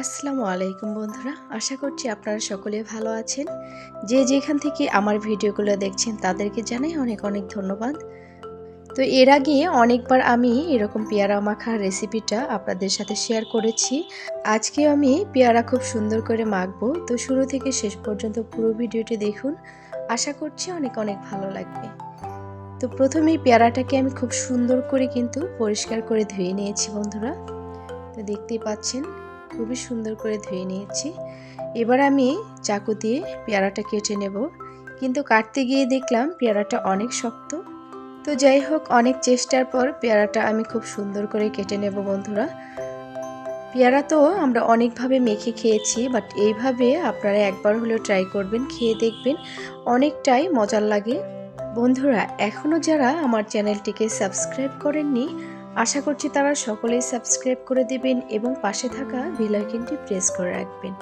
আসসালামু আলাইকুম বন্ধুরা, আশা করছি আপনারা সকলে ভালো আছেন। যে যেখান থেকে আমার ভিডিওগুলো দেখছেন, তাদেরকে জানাই অনেক অনেক ধন্যবাদ। তো এর আগে অনেকবার আমি এরকম পেয়ারা মাখার রেসিপিটা আপনাদের সাথে শেয়ার করেছি। আজকে আমি পেয়ারা খুব সুন্দর করে মাখবো। তো শুরু থেকে শেষ পর্যন্ত পুরো ভিডিওটি দেখুন। আশা করছি অনেক অনেক ভালো লাগবে। তো প্রথমেই পেয়ারাটাকে আমি খুব সুন্দর করে কিন্তু পরিষ্কার করে ধুয়ে নিয়েছি বন্ধুরা। তো দেখতেই পাচ্ছেন খুবই সুন্দর করে ধুয়ে নিয়েছি। এবার আমি চাকু দিয়ে পেয়ারাটা কেটে নেব। কিন্তু কাটতে গিয়ে দেখলাম পেয়ারাটা অনেক শক্ত। তো যাই হোক, অনেক চেষ্টার পর পেয়ারাটা আমি খুব সুন্দর করে কেটে নেব বন্ধুরা। পেয়ারা তো আমরা অনেকভাবে মেখে খেয়েছি, বাট এইভাবে আপনারা একবার হলেও ট্রাই করবেন, খেয়ে দেখবেন। অনেকটাই মজার লাগে। বন্ধুরা এখনও যারা আমার চ্যানেলটিকে সাবস্ক্রাইব করেননি আশা করছি তারা সকলেই সাবস্ক্রাইব করে দেবেন এবং পাশে থাকা বেল আইকনটি প্রেস করে রাখবেন।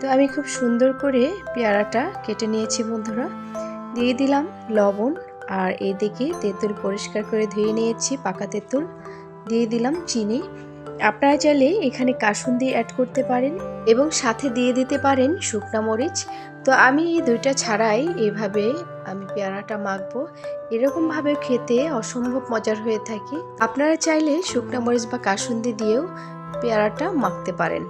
তো আমি খুব সুন্দর করে পেয়ারাটা কেটে নিয়েছি বন্ধুরা। দিয়ে দিলাম লবণ আর এদিকে তেঁতুল পরিষ্কার করে ধুয়ে নিয়েছি, পাকা তেঁতুল। দিয়ে দিলাম চিনি। আপনারা চাইলে এখানে কাসুন্দি অ্যাড করতে পারেন এবং সাথে দিয়ে দিতে পারেন শুকনা মরিচ। তো আমি এই দুইটা ছাড়াই এভাবে আমি পেয়ারাটা মাখবো। এরকমভাবে খেতে অসম্ভব মজার হয়ে থাকে। আপনারা চাইলে শুকনা মরিচ বা কাসুন্দি দিয়েও পেয়ারাটা মাখতে পারেন।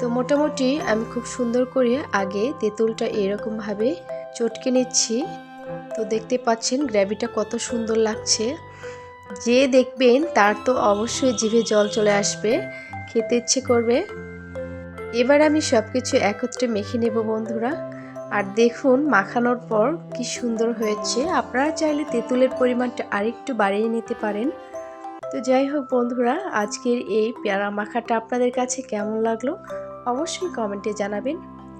তো মোটামুটি আমি খুব সুন্দর করে আগে তেঁতুলটা এরকমভাবে চটকে নিচ্ছি। তো দেখতে পাচ্ছেন গ্র্যাভিটা কত সুন্দর লাগছে। যে দেখবেন তার তো অবশ্যই জিভে জল চলে আসবে, খেতে ইচ্ছে করবে। এবার আমি সব কিছু একত্রে মেখে নেব বন্ধুরা। আর দেখুন মাখানোর পর কি সুন্দর হয়েছে। আপনারা চাইলে তেঁতুলের পরিমাণটা আরেকটু বাড়িয়ে নিতে পারেন। তো যাই হোক বন্ধুরা, আজকের এই পেয়ারা মাখাটা আপনাদের কাছে কেমন লাগল অবশ্যই কমেন্টে জানাবেন।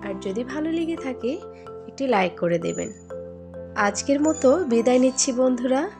আর যদি ভালো লেগে থাকে, একটি লাইক করে দেবেন। আজকের মতো বিদায় নিচ্ছি বন্ধুরা।